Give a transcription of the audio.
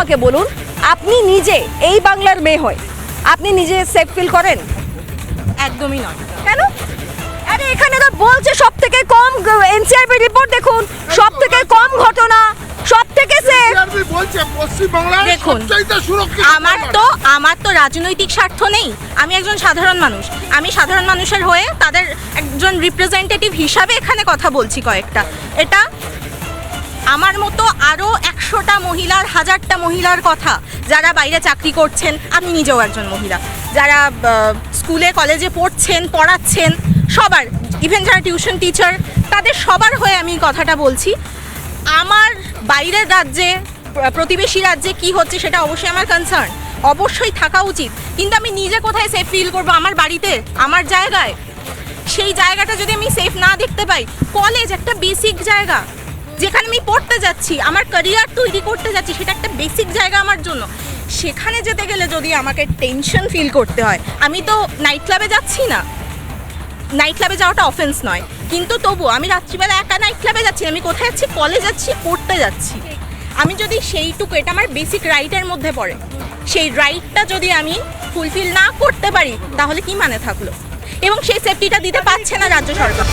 আমাকে বলুন আপনি নিজে এই বাংলার মেয়ে হয়। আপনি নিজে সেফ ফিল করেন? একদমই নয়। কেন? আরে এখানে তো বলছে সব থেকে কম এনসিআরবি রিপোর্ট দেখুন সব থেকে কম ঘটনা সব থেকে সেফ দেখুন, আমার তো আমার তো রাজনৈতিক স্বার্থ নেই। আমি একজন সাধারণ মানুষ। আমি সাধারণ মানুষের হয়ে তাদের একজন রিপ্রেজেন্টেটিভ হিসাবে এখানে কথা বলছি কয়েকটা। এটা আমার মতো আরও একশোটা মহিলার, হাজারটা মহিলার কথা যারা বাইরে চাকরি করছেন, আমি নিজেও একজন মহিলা। যারা স্কুলে, কলেজে পড়ছেন, পড়াচ্ছেন, সবার ইভেন যারা টিউশন টিচার তাদের সবার হয়ে আমি কথাটা বলছি। আমার বাইরের রাজ্যে, প্রতিবেশী রাজ্যে কি হচ্ছে সেটা অবশ্যই আমার কনসার্ন অবশ্যই থাকা উচিত। কিন্তু আমি নিজে কোথায় সেফ ফিল করব? আমার বাড়িতে, আমার জায়গায়? সেই জায়গাটা যদি আমি সেফ না দেখতে পাই কলেজ একটা বেসিক জায়গা। যেখানে আমি পড়তে যাচ্ছি, আমার ক্যারিয়ার তৈরি করতে যাচ্ছি, সেটা একটা বেসিক জায়গা আমার জন্য। সেখানে যেতে গেলে যদি আমাকে টেনশন ফিল করতে হয়, আমি তো নাইট ক্লাবে যাচ্ছি না। নাইট ক্লাবে যাওয়াটা অফেন্স নয়। কিন্তু তবু আমি রাত্রিবেলা একা নাইট ক্লাবে যাচ্ছি, আমি কোথায় যাচ্ছি কলেজ যাচ্ছি, পড়তে যাচ্ছি। আমি যদি সেইটুকু, এটা আমার বেসিক রাইটের মধ্যে পড়ে। সেই রাইটটা যদি আমি ফুলফিল না করতে পারি, তাহলে কি মানে থাকল? এবং সেই সেফটিটা দিতে পারছে না রাজ্য সরকার।